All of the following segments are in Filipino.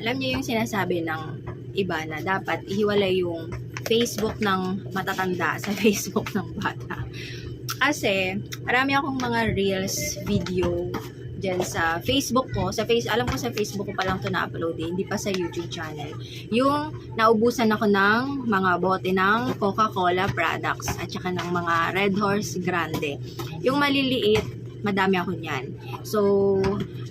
alam niyo yung sinasabi ng iba na dapat ihiwalay yung Facebook ng matatanda sa Facebook ng bata. Kasi, marami akong mga reels, video, dyan sa Facebook ko. Sa face, alam ko sa Facebook ko pa lang to na-upload eh, hindi pa sa YouTube channel. Yung naubusan ako ng mga bote ng Coca-Cola products at saka ng mga Red Horse Grande. Yung maliliit, madami ako niyan. So,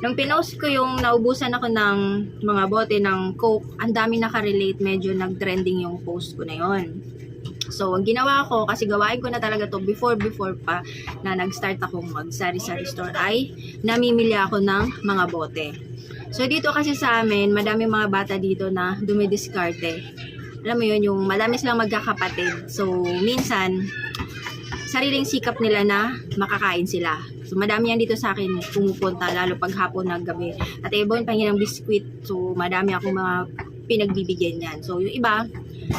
nung pinost ko yung naubusan ako ng mga bote ng Coke, ang dami nakarelate, medyo nag-trending yung post ko na yon. So, ang ginawa ko, kasi gawain ko na talaga to before, before pa na nag-start akong mag-sari-sari store ay namimili ako ng mga bote. So, dito kasi sa amin, madami mga bata dito na dumidiskarte. Alam mo yun, yung madami silang magkakapatid. So, minsan, sariling sikap nila na makakain sila. So, madami yan dito sa akin pumupunta, lalo pag hapon ng gabi. At yung panghinang biskwit. So, madami akong mga pinagbibigyan yan. So, yung iba,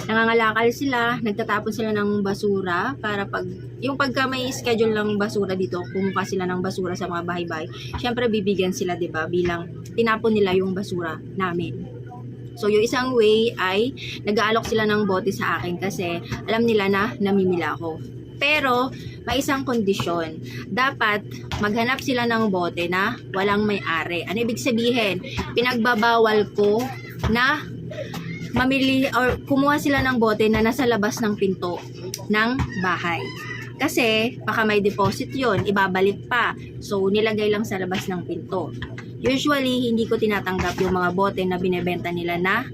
nangangalakal sila, nagtatapon sila ng basura para pag, yung pagka may schedule ng basura dito, kumuha sila ng basura sa mga bahay-bahay, syempre bibigyan sila, 'di ba bilang tinapon nila yung basura namin. So, yung isang way ay nag-aalok sila ng bote sa akin kasi alam nila na namimila ako. Pero, may isang kondisyon. Dapat maghanap sila ng bote na walang may-ari. Ano ibig sabihin? Pinagbabawal ko na mamili or kumuha sila ng bote na nasa labas ng pinto ng bahay. Kasi baka may deposit yon ibabalik pa. So nilagay lang sa labas ng pinto. Usually, hindi ko tinatanggap yung mga bote na binebenta nila na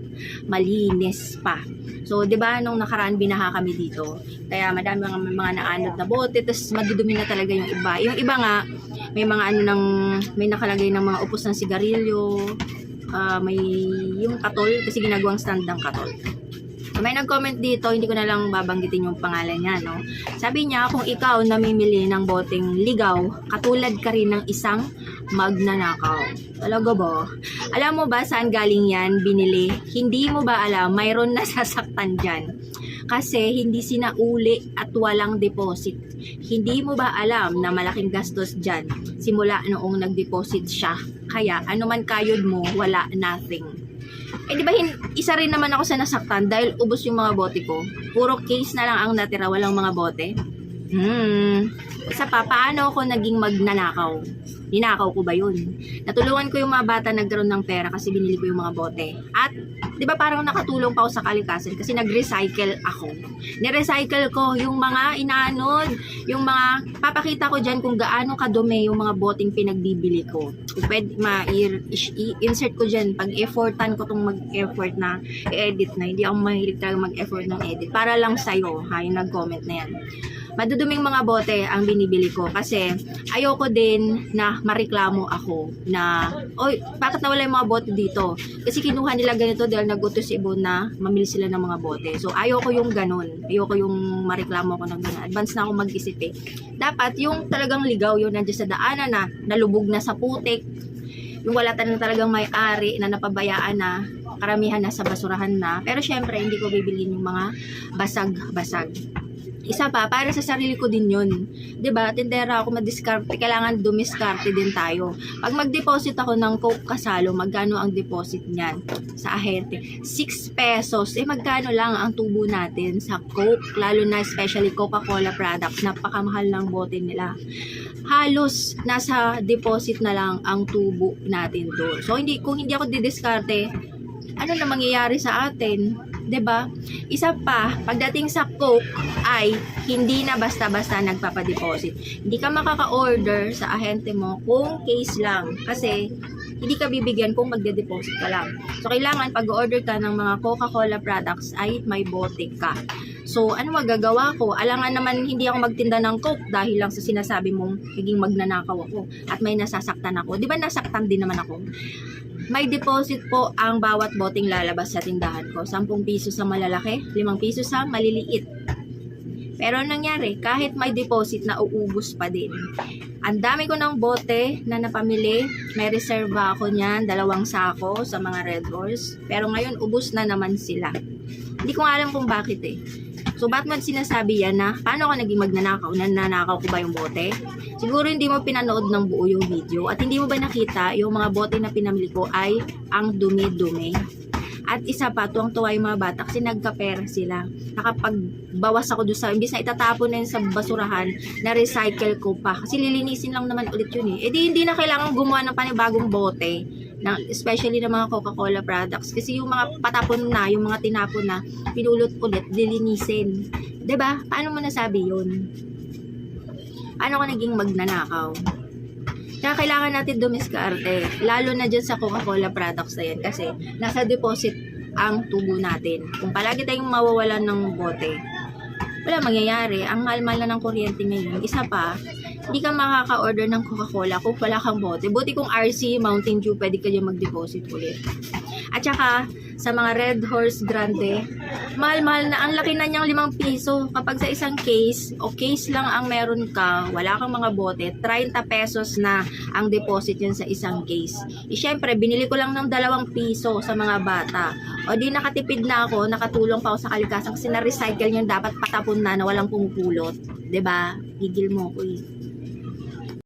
malinis pa. So, 'di ba nung nakaraan binaha kami dito. Kaya madami mga mga naanod na bote, tapos madudumi na talaga yung iba. Yung iba nga may mga ano ng may nakalagay ng mga upos ng sigarilyo, ah, may yung katol kasi ginagawang stand ng katol. May nag-comment dito, hindi ko na lang babanggitin yung pangalan niya, no? Sabi niya, kung ikaw namimili ng boteng ligaw, katulad ka rin ng isang magnanakaw. Talaga ba? Alam mo ba saan galing yan binili? Hindi mo ba alam, mayroon nasasaktan dyan. Kasi hindi sinauli at walang deposit. Hindi mo ba alam na malaking gastos dyan simula noong nag-deposit siya? Kaya anuman kayod mo, wala nothing. Eh di ba isa rin naman ako sa nasaktan dahil ubos yung mga bote ko. Puro case na lang ang natira, walang mga bote. Hmm. Isa pa, paano ako naging magnanakaw? Ninakaw ko ba yun? Natulungan ko yung mga bata nagkaroon ng pera kasi binili ko yung mga bote. At, di ba parang nakatulong pa ako sa kalikasan kasi nag-recycle ako. Nirecycle ko yung mga inaanod, yung mga, papakita ko dyan kung gaano kadumi yung mga boteng pinagbibili ko. Kung pwede, ma i-insert ko dyan, pag effortan ko tong mag-effort na i-edit na, hindi ako mahilig talaga mag-effort ng edit. Para lang sa'yo, ha, yung nag-comment na yan maduduming mga bote ang binibili ko kasi ayoko din na mareklamo ako na oy bakit nawala yung mga bote dito? Kasi kinuha nila ganito dahil nagutos si Ibon na mamili sila ng mga bote. So ayoko yung ganun. Ayoko yung mareklamo ako ng ganun. Advance na ako mag-isip eh. Dapat yung talagang ligaw yun nandiyan sa daanan na nalubog na sa putik yung wala talagang talagang may-ari na napabayaan na karamihan na sa basurahan na. Pero syempre hindi ko bibilin yung mga basag-basag isa pa, para sa sarili ko din yun. ba Tindera ako madiskarte, kailangan dumiskarte din tayo. Pag mag-deposit ako ng Coke Kasalo, magkano ang deposit niyan sa ahente? 6 pesos. Eh, magkano lang ang tubo natin sa Coke, lalo na especially Coca-Cola products, napakamahal ng bote nila. Halos nasa deposit na lang ang tubo natin doon. So, hindi, kung hindi ako didiskarte, ano na mangyayari sa atin? 'Di ba? Isa pa, pagdating sa Coke ay hindi na basta-basta nagpapa-deposit. Hindi ka makaka-order sa ahente mo kung case lang kasi hindi ka bibigyan kung magde-deposit ka lang. So, kailangan pag-order ka ng mga Coca-Cola products ay may bote ka. So, ano magagawa ko? Alangan naman hindi ako magtinda ng Coke dahil lang sa sinasabi mong naging magnanakaw ako at may nasasaktan ako. Di ba nasaktan din naman ako? May deposit po ang bawat boteng lalabas sa tindahan ko. 10 piso sa malalaki, 5 piso sa maliliit. Pero nangyari, kahit may deposit na uubos pa din. Ang dami ko ng bote na napamili. May reserva ako niyan, dalawang sako sa mga Red Horse. Pero ngayon, ubos na naman sila. Hindi ko alam kung bakit eh. So, ba't sinasabi yan na, paano ka naging magnanakaw? Nananakaw ko ba yung bote? Siguro hindi mo pinanood ng buo yung video at hindi mo ba nakita yung mga bote na pinamili ko ay ang dumi-dumi. At isa pa, tuwang-tuwa yung mga bata kasi nagka-pera sila. Nakapagbawas ako doon sa, imbis na itatapon na yun sa basurahan, na-recycle ko pa. Kasi lilinisin lang naman ulit yun eh. E di hindi na kailangan gumawa ng panibagong bote, ng, especially ng mga Coca-Cola products. Kasi yung mga patapon na, yung mga tinapon na, pinulot ulit, lilinisin. 'Di ba? Paano mo nasabi yun? Paano ka naging magnanakaw? Kaya kailangan natin dumiskarte. Lalo na dyan sa Coca-Cola products na yan. Kasi nasa deposit ang tubo natin. Kung palagi tayong mawawalan ng bote, wala mangyayari. Ang mahal-mahal na ng kuryente ngayon. Isa pa, hindi ka makaka-order ng Coca-Cola kung wala kang bote. Buti kung RC, Mountain Dew, pwede ka dyan mag-deposit ulit. At saka, sa mga Red Horse Grande, mahal-mahal na. Ang laki na niyang limang piso. Kapag sa isang case, o case lang ang meron ka, wala kang mga bote, 30 pesos na ang deposit yun sa isang case. E syempre, binili ko lang ng dalawang piso sa mga bata. O di nakatipid na ako, nakatulong pa ako sa kalikasan kasi na-recycle yun dapat patapon na na walang pumupulot. ba? Gigil mo ko eh.